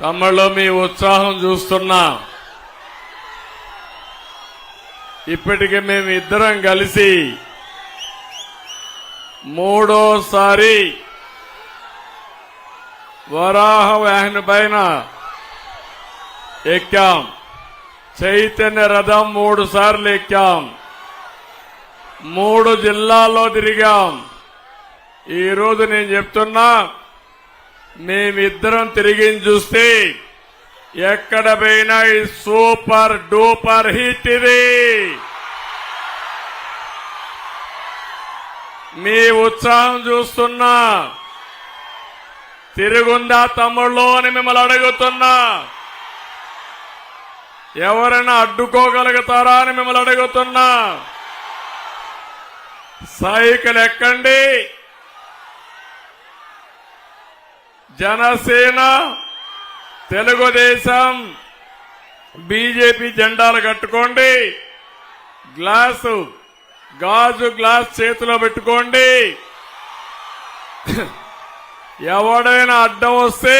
తమలో మీ ఉత్సాహం చూస్తున్నా. ఇప్పటికి మేము ఇద్దరం కలిసి మూడోసారి వరాహ వాహన పైన ఎక్కాం. చైతన్య రథం మూడు సార్లు ఎక్కాం. మూడు జిల్లాల్లో తిరిగాం. ఈరోజు నేను చెప్తున్నా మేమిద్దరం తిరిగి చూస్తే ఎక్కడ పోయినా ఈ సూపర్ డూపర్ హిట్ ఇది. మీ ఉత్సాహం చూస్తున్నా. తిరుగుందా తమ్ముళ్ళు అని మిమ్మల్ని అడుగుతున్నా. ఎవరైనా అడ్డుకోగలుగుతారా అని మిమ్మల్ని అడుగుతున్నా. సైకిల్ ఎక్కండి. జనసేన తెలుగుదేశం బీజేపీ జెండాలు కట్టుకోండి. గ్లాసు గాజు గ్లాస్ చేతిలో పెట్టుకోండి. ఎవడైనా అడ్డం వస్తే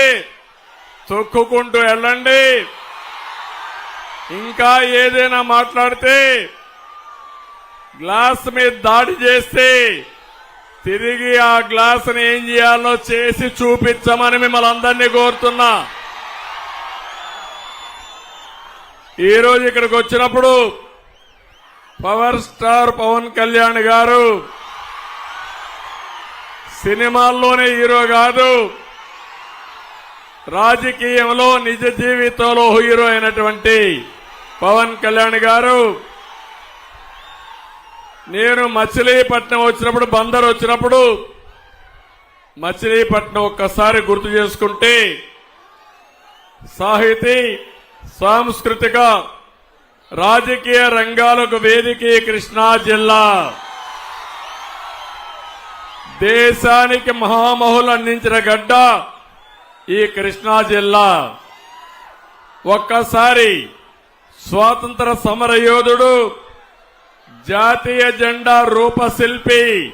తొక్కుకుంటూ వెళ్ళండి. ఇంకా ఏదైనా మాట్లాడితే గ్లాస్ మీద దాడి చేస్తే తిరిగి ఆ గ్లాసుని ఏం చేయాలో చేసి చూపించమని మిమ్మల్ని అందరినీ కోరుతున్నా. ఈరోజు ఇక్కడికి వచ్చినప్పుడు పవర్ స్టార్ పవన్ కళ్యాణ్ గారు సినిమాల్లోనే హీరో కాదు రాజకీయంలో నిజ జీవితంలో హీరో అయినటువంటి పవన్ కళ్యాణ్ గారు నేను మచిలీపట్నం వచ్చినప్పుడు బందర్ వచ్చినప్పుడు మచిలీపట్నం ఒక్కసారి గుర్తు చేసుకుంటే సాహితీ సాంస్కృతిక రాజకీయ రంగాలకు వేదిక ఈ కృష్ణా జిల్లా. దేశానికి మహామహులు అందించిన గడ్డ ఈ కృష్ణా జిల్లా. ఒక్కసారి స్వాతంత్ర సమర యోధుడు జాతీయ జెండా రూపశిల్పి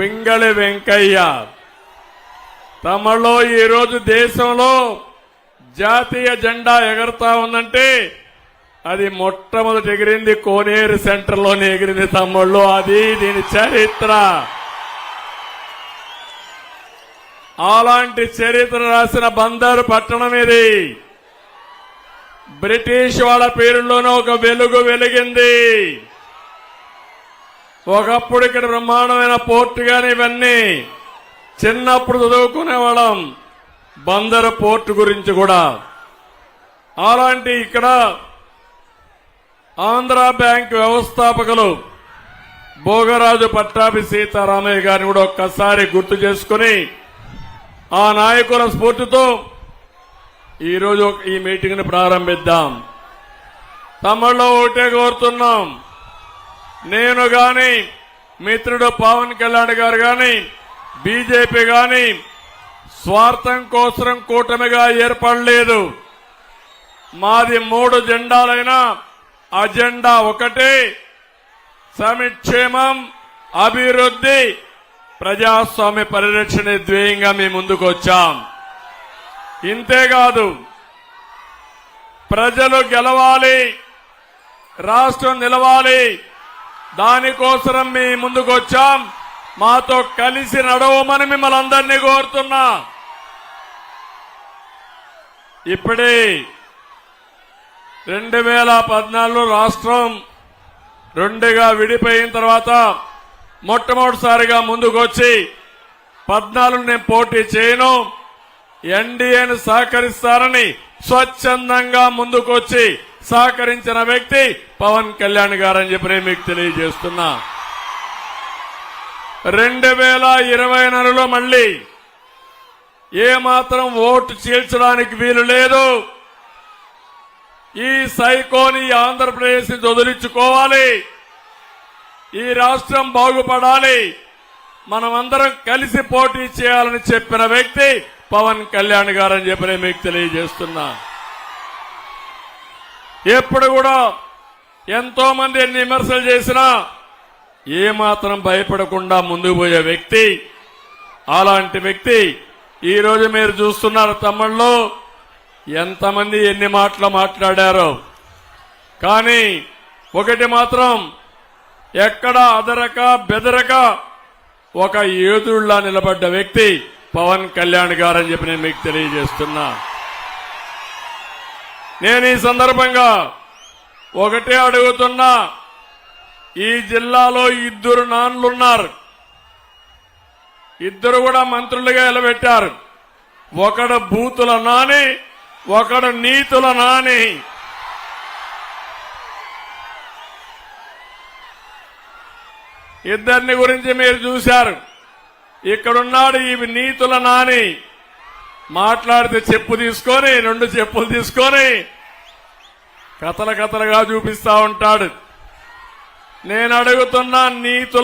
పింగళి వెంకయ్య. తమలో ఈరోజు దేశంలో జాతీయ జెండా ఎగరతా ఉందంటే అది మొట్టమొదటి ఎగిరింది కోనేరు సెంటర్లోనే ఎగిరింది తమ్ముళ్ళు. అది దీని చరిత్ర. అలాంటి చరిత్ర రాసిన బందరు పట్టణం ఇది. బ్రిటిష్ వాళ్ళ పేరులోనే ఒక వెలుగు వెలిగింది. ఒకప్పుడు ఇక్కడ బ్రహ్మాండమైన పోర్టు కానీ ఇవన్నీ చిన్నప్పుడు చదువుకునేవాళ్ళం. బందరు పోర్టు గురించి కూడా. అలాంటి ఇక్కడ ఆంధ్ర బ్యాంక్ వ్యవస్థాపకులు భోగరాజు పట్టాభి సీతారామయ్య గారిని కూడా ఒక్కసారి గుర్తు చేసుకుని ఆ నాయకుల స్ఫూర్తితో ఈరోజు ఒక- ఈ మీటింగ్ని ప్రారంభిద్దాం. తమిళలో ఒకటే కోరుతున్నాం. నేను గాని మిత్రుడు పవన్ కళ్యాణ్ గారు గాని బీజేపీ గాని స్వార్థం కోసం కూటమిగా ఏర్పడలేదు. మాది మూడు జెండాలైనా అజెండా ఒకటే సమిక్షేమం అభివృద్ధి ప్రజాస్వామ్య పరిరక్షణ ధ్యేయంగా మేము ముందుకు వచ్చాం. ఇంతేకాదు ప్రజలు గెలవాలి రాష్ట్రం నిలవాలి దానికోసం మీ ముందుకు వచ్చాం మాతో కలిసి నడవమని మిమ్మల్ని అందరినీ కోరుతున్నా. ఇప్పుడే రెండు వేల పద్నాలుగులో రాష్ట్రం రెండుగా విడిపోయిన తర్వాత మొట్టమొదటిసారిగా ముందుకు వచ్చి పద్నాలుగు నేను పోటీ చేయను. ఎన్డీఏను సహకరిస్తారని స్వచ్ఛందంగా ముందుకొచ్చి సహకరించిన వ్యక్తి పవన్ కళ్యాణ్ గారని చెప్పి నేను మీకు తెలియజేస్తున్నా. రెండు వేల ఇరవై నెలలో మళ్ళీ ఏమాత్రం ఓటు చీల్చడానికి వీలు లేదు. ఈ సైకోని ఆంధ్రప్రదేశ్ వదిలించుకోవాలి ఈ రాష్ట్రం బాగుపడాలి. మనమందరం కలిసి పోటీ చేయాలని చెప్పిన వ్యక్తి పవన్ కళ్యాణ్ గారని చెప్పి నేను మీకు తెలియజేస్తున్నా. ఎప్పుడు కూడా ఎంతో మంది ఎన్ని విమర్శలు చేసినా ఏమాత్రం భయపడకుండా ముందుకు పోయే వ్యక్తి అలాంటి వ్యక్తి ఈరోజు మీరు చూస్తున్నారు తమ్ముళ్ళు. ఎంతమంది ఎన్ని మాటలు మాట్లాడారో. కానీ ఒకటి మాత్రం ఎక్కడ అదరక బెదరక ఒక ఏదుళ్ళా నిలబడ్డ వ్యక్తి పవన్ కళ్యాణ్ గారని చెప్పి నేను మీకు తెలియజేస్తున్నా. నేను ఈ సందర్భంగా ఒకటే అడుగుతున్నా ఈ జిల్లాలో ఇద్దరు నాన్లున్నారు ఇద్దరు కూడా మంత్రులుగా నిలబెట్టారు. ఒకడు బూతుల నాని ఒకడు నీతుల నాని. ఇద్దరిని గురించి మీరు చూశారు. ఇక్కడున్నాడు ఈ నీతుల నాని. మాట్లాడితే చెప్పు తీసుకొని రెండు చెప్పులు తీసుకొని కథల కథలుగా చూపిస్తా ఉంటాడు. నేను అడుగుతున్నా నీతుల